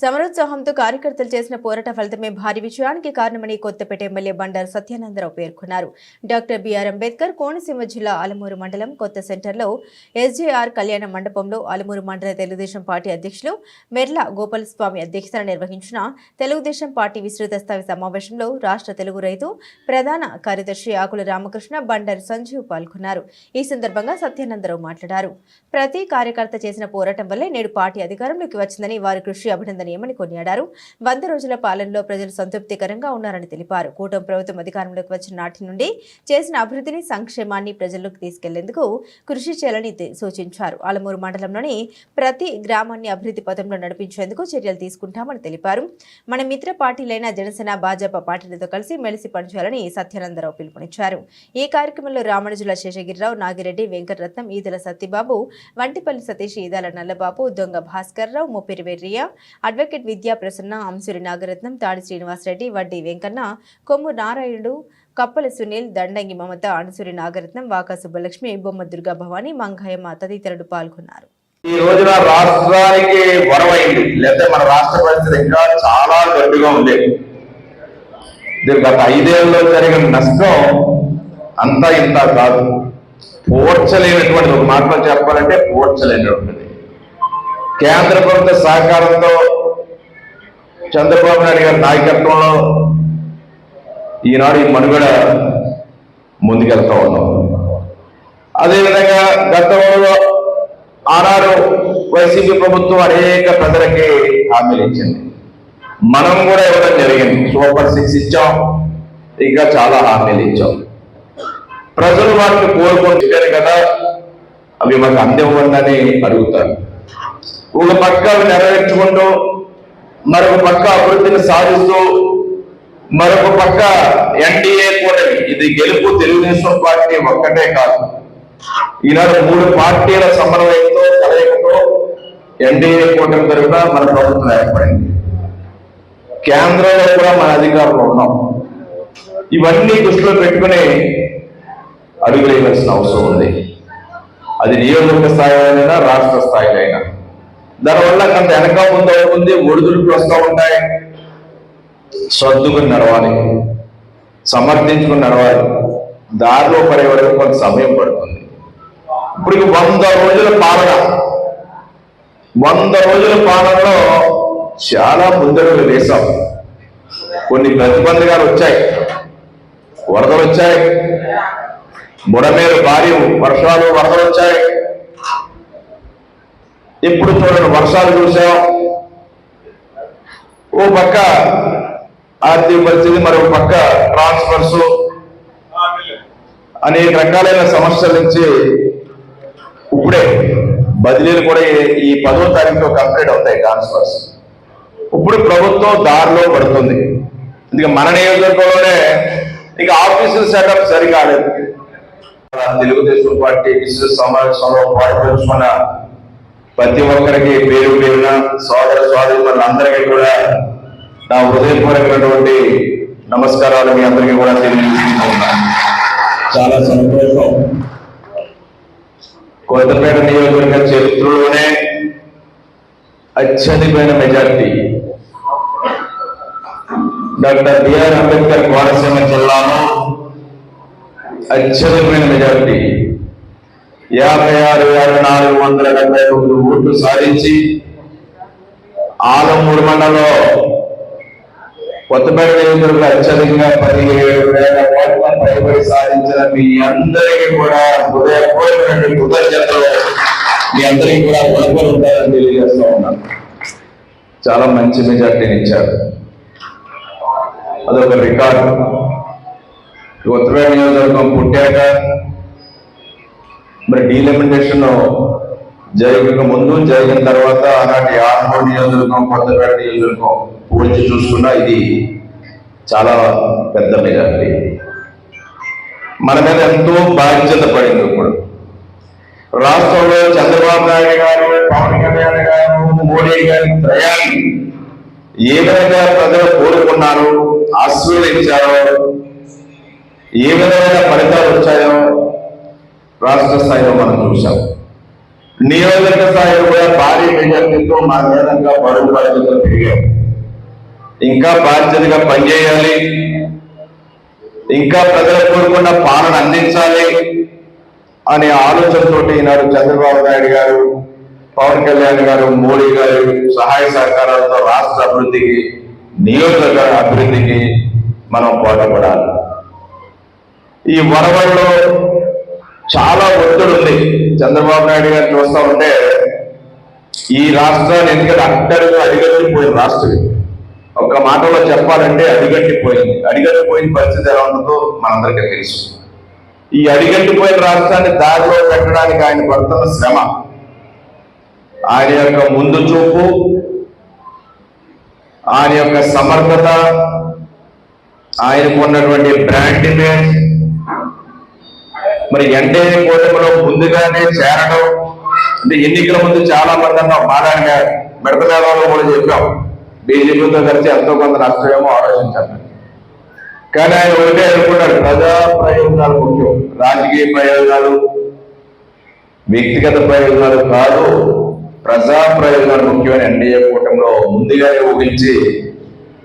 సమరోత్సాహంతో కార్యకర్తలు చేసిన పోరాట ఫలితమే భారీ విజయానికి కారణమని కొత్తపేట ఎమ్మెల్యే బండారు సత్యానందరావు పేర్కొన్నారు. డాక్టర్ బిఆర్ అంబేద్కర్ కోనసీమ జిల్లా అలమూరు మండలం కొత్త సెంటర్లో ఎస్జేఆర్ కళ్యాణ మండపంలో అలమూరు మండల తెలుగుదేశం పార్టీ అధ్యక్షులు మెర్ల గోపాలస్వామి అధ్యక్షతన నిర్వహించిన తెలుగుదేశం పార్టీ విస్తృత స్థాయి సమావేశంలో రాష్ట్ర తెలుగు రైతు ప్రధాన కార్యదర్శి ఆకుల రామకృష్ణ బండారు సంజీవ్ పాల్గొన్నారు. ఈ సందర్భంగా సత్యానందరావు మాట్లాడారు. ప్రతి కార్యకర్త చేసిన పోరాటం వల్లే నేడు పార్టీ అధికారంలోకి వచ్చిందని వారి కృషి అభినందనీయమని కొనియాడారు. వంద రోజుల పాలనలో ప్రజలు సంతృప్తికరంగా ఉన్నారని తెలిపారు. కూటమి ప్రభుత్వం అధికారంలోకి వచ్చిన నాటి నుండి చేసిన అభివృద్ధిని సంక్షేమాన్ని ప్రజల్లోకి తీసుకెళ్ళేందుకు కృషి చేయాలని సూచించారు. ఆలమూరు మండలంలోని ప్రతి గ్రామాన్ని అభివృద్ధి పథంలో నడిపించేందుకు చర్యలు తీసుకుంటామని తెలిపారు. మన మిత్ర పార్టీలైన జనసేన భాజపా పార్టీలతో కలిసి మెలిసి పనిచేయాలని సత్యానందరావు పిలుపునిచ్చారు. ఈ కార్యక్రమంలో రామణజుల శేషగిరిరావు నాగిరెడ్డి వెంకటరత్నం ఈదల సత్యబాబు వంటిపల్లి సతీష్ ఈదాల నల్లబాబు దొంగ భాస్కర్రావు ముప్పిరి అడ్డ అడ్వకేట్ విద్యా ప్రసన్న అంశురి నాగరత్నం తాడి శ్రీనివాసరెడ్డి వడ్డీ వెంకన్న కొమ్ము నారాయణుడు కప్పల సునీల్ దండంగి మమత అణసూరి నాగరత్నం వాకా సుబ్బలక్ష్మి బొమ్మ దుర్గా భవాని మంగయ్యమ్మ తదితరులు పాల్గొన్నారు. ఈ రోజున రాష్ట్రానికి వరవైంది లేకపోతే మన రాష్ట్ర పరిస్థితి ఇంకా చాలా గట్టిగా ఉంది. గత ఐదేళ్ళలో జరిగిన నష్టం అంతా ఇంత కాదు. పోడ్చలేనటువంటి ఒక మాటలో చెప్పాలంటే పోడ్చలేనటువంటిది. కేంద్ర ప్రభుత్వ సహకారంతో చంద్రబాబు నాయుడు గారి నాయకత్వంలో ఈనాడు ఈ మనుగడ ముందుకెళ్తా ఉన్నాం. అదేవిధంగా గతంలో ఆనాడు వైసీపీ ప్రభుత్వం అనేక ప్రజలకి హామీలు ఇచ్చింది. మనం కూడా ఇవ్వడం జరిగింది. సూపర్ సిక్స్ ఇచ్చాం. ఇంకా చాలా హామీలు ఇచ్చాం. ప్రజలు వాటిని కోరుకుంటున్నారు కదా. అవి మాకు అందివ్వండి అడుగుతారు. ఒక పక్క అవి నెరవేర్చుకుంటూ మరొక పక్క అభివృద్ధిని సాధిస్తూ మరొక పక్క ఎన్డీఏ కూటమి. ఇది గెలుపు తెలుగుదేశం పార్టీ ఒక్కటే కాదు. ఈనాడు మూడు పార్టీల సమన్వయంతో కలయికతో ఎన్డీఏ కూటమి తరఫున మన ప్రభుత్వం ఏర్పడింది. కేంద్రంలో కూడా మన అధికారులు ఉన్నాం. ఇవన్నీ దృష్టిలో పెట్టుకుని అడుగులేయవలసిన అవసరం ఉంది. అది నియోజకవర్గ స్థాయిలో అయినా రాష్ట్ర స్థాయిలో అయినా దానివల్ల కొంత వెనక ముందు అవుతుంది ఒడిదుడుకులు వస్తూ ఉంటాయి. సర్దుకుని నడవాలి సమర్థించుకుని నడవాలి. దారిలో పడే వరకు కొంత సమయం పడుతుంది. ఇప్పుడు వంద రోజుల పాలన. వంద రోజుల పాలనలో చాలా ముందడుగులు వేశాం. కొన్ని ప్రతిబంధకాలు వచ్చాయి. వరదలు వచ్చాయి. బుడమేరు భారీ వర్షాలు వరదలు వచ్చాయి. ఇప్పుడు చూడండి వర్షాలు చూసాం ఓ పక్క ఆర్థిక పరిస్థితి మరొక పక్క ట్రాన్స్ఫర్స్. అనేక రకాలైన సమస్యల నుంచి ఇప్పుడే బదిలీలు కూడా ఈ- పదో తారీఖులో కంప్లీట్ అవుతాయి ట్రాన్స్ఫర్స్. ఇప్పుడు ప్రభుత్వం దారిలో పడుతుంది. ఇక మన నియోజకవర్గంలోనే ఇక ఆఫీసుల సెటప్ సరికాలేదు. తెలుగుదేశం పార్టీ విస్తృత సమావేశంలో పాల్పంచుకున్న ప్రతి ఒక్కరికి పేరు పేరున సోదర సోదరి అందరికీ కూడా నా హృదయపూర్వకమైనటువంటి నమస్కారాలు మీ అందరికీ కూడా తెలియజేస్తున్నాను చాలా సంతోషం. కొత్తపేట నియోజకవర్గ చరిత్రలోనే అత్యధికమైన majority. Doctor BR Ambedkar Konaseema జిల్లాలో అత్యధికమైన మెజార్టీ. యాభై ఆరు వేల నాలుగు వందల డెబ్బై తొమ్మిది ఓట్లు సాధించి ఆలమూరు మండలంలో కొత్తపేట నియోజకవర్గంలో అత్యధికంగా పదిహేడు వేల ఓట్ల పైబడి సాధించిన మీ అందరికీ కూడా హృదయపూర్వకమైన కృతజ్ఞతలు. మీ అందరికీ కూడా కొనుగోలు ఉంటారని తెలియజేస్తూ ఉన్నాను. చాలా మంచి మెజార్టీని ఇచ్చారు. అదొక రికార్డు. ఉత్తరాయణ నియోజకవర్గం పుట్టాక మరి డీలిమిటేషన్ జరిగిన ముందు జరిగిన తర్వాత అలాంటి ఆర్మూర్ నియోజకవర్గం కొత్తపేట నియోజకవర్గం పోల్చి చూసుకున్నా ఇది చాలా పెద్ద మెజారిటీ. మన మీద ఎంతో బాధ్యత పడింది ఇప్పుడు. రాష్ట్రంలో చంద్రబాబు నాయుడు గారు పవన్ కళ్యాణ్ గారు మోడీ గారి ప్రయాణం ఏ విధంగా ప్రజలు కోరుకున్నారు ఆశీర్వదించారో ఏ విధమైన ఫలితాలు వచ్చాయో రాష్ట్ర స్థాయిలో మనం చూసాం నియోజక స్థాయిలో కూడా భారీ మెజార్టీతో మా విధంగా బరువు బాధ్యతలు పెరిగాయి. ఇంకా బాధ్యతగా పనిచేయాలి. ఇంకా ప్రజలకు కోరుకున్న పాలన అందించాలి అనే ఆలోచనతోటి ఈనాడు చంద్రబాబు నాయుడు గారు పవన్ కళ్యాణ్ గారు మోడీ గారు సహాయ సహకారాలతో రాష్ట్ర అభివృద్ధికి నియోజక అభివృద్ధికి మనం పాటుపడాలి. ఈ వరవల్లో చాలా ఒత్తిడి ఉంది. చంద్రబాబు నాయుడు గారు చూస్తా ఉంటే ఈ రాష్ట్రాన్ని ఎందుకంటే అట్టడుగా అడిగట్టిపోయిన రాష్ట్రం ఒక మాటలో చెప్పాలంటే అడిగట్టిపోయింది. అడిగట్టిపోయిన పరిస్థితి ఎలా ఉంటుందో మనందరికీ తెలుసు. ఈ అడిగట్టిపోయిన రాష్ట్రాన్ని దారిలో పెట్టడానికి ఆయన పడుతున్న శ్రమ. ఆయన యొక్క ముందు చూపు ఆయన యొక్క సమర్థత ఆయనకు ఉన్నటువంటి బ్రాండ్ ఇమేజ్ మరి ఎన్డీఏ కూటమిలో ముందుగానే చేరడం. అంటే ఎన్నికల ముందు చాలా మంది అన్నాం మాలాడిగా మిడత కూడా చెప్పాం. బీజేపీతో కలిసి ఎంతో కొంత నష్టమేమో ఆలోచించాలి కానీ ఆయన ఒకటే అనుకున్నాడు ప్రజా ప్రయోజనాలు ముఖ్యం రాజకీయ ప్రయోజనాలు వ్యక్తిగత ప్రయోజనాలు కాదు ప్రజా ప్రయోజనాలు ముఖ్యమైన ఎన్డీఏ కూటమిలో ముందుగానే ఊహించి